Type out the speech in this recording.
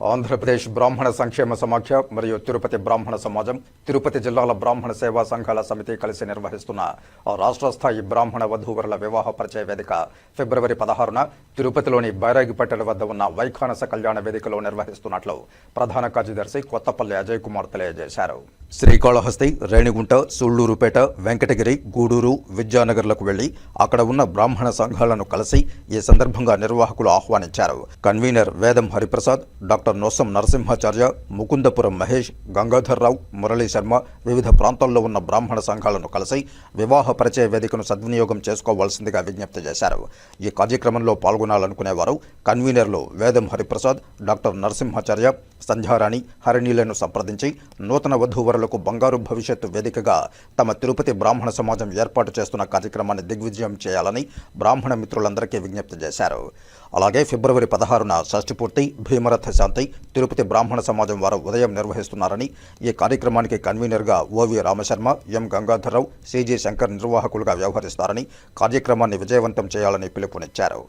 ఆంధ్రప్రదేశ్ బ్రాహ్మణ సంక్షేమ సమాఖ్య మరియు తిరుపతి బ్రాహ్మణ సమాజం తిరుపతి జిల్లాల బ్రాహ్మణ సేవా సంఘాల సమితి కలిసి నిర్వహిస్తున్న రాష్ట్రస్థాయి రాష్ట్ర స్థాయి బ్రాహ్మణ వధూవరుల వివాహ పరిచయ వేదిక ఫిబ్రవరి పదహారున తిరుపతిలోని బైరాగిపట్టణ వద్ద ఉన్న వైఖానస కళ్యాణ వేదికలో నిర్వహిస్తున్నట్లు ప్రధాన కార్యదర్శి కొత్తపల్లి అజయ్ కుమార్ తెలియజేశారు. శ్రీకాళహస్తి రేణిగుంట సూళ్ళూరుపేట వెంకటగిరి గూడూరు విద్యానగర్లకు వెళ్ళి అక్కడ ఉన్న బ్రాహ్మణ సంఘాలను కలిసి ఈ సందర్భంగా నిర్వాహకులు ఆహ్వానించారు. కన్వీనర్ వేదం హరిప్రసాద్ డాక్టర్ నోసం నరసింహాచార్య ముకుందపురం మహేష్ గంగాధర్రావు మురళీ శర్మ వివిధ ప్రాంతాల్లో ఉన్న బ్రాహ్మణ సంఘాలను కలిసి వివాహ పరిచయ వేదికను సద్వినియోగం చేసుకోవాల్సిందిగా విజ్ఞప్తి చేశారు. ఈ కార్యక్రమంలో పాల్గొనాలనుకునేవారు కన్వీనర్లు వేదం హరిప్రసాద్ డాక్టర్ నరసింహాచార్య సంధ్యారాణి హరిణీలను సంప్రదించి నూతన వధూవరులకు బంగారు భవిష్యత్తు వేదికగా తమ తిరుపతి బ్రాహ్మణ సమాజం ఏర్పాటు చేస్తున్న కార్యక్రమాన్ని దిగ్విజయం చేయాలని బ్రాహ్మణ మిత్రులందరికీ విజ్ఞప్తి చేశారు. అలాగే ఫిబ్రవరి పదహారున షష్ఠిపూర్తి భీమరథ శాంతి తిరుపతి బ్రాహ్మణ సమాజం వారు ఉదయం నిర్వహిస్తున్నారని ఈ కార్యక్రమానికి కన్వీనర్గా O V Ramasharma M Gangadharrao C G Shankar నిర్వాహకులుగా వ్యవహరిస్తారని కార్యక్రమాన్ని విజయవంతం చేయాలని పిలుపునిచ్చారు.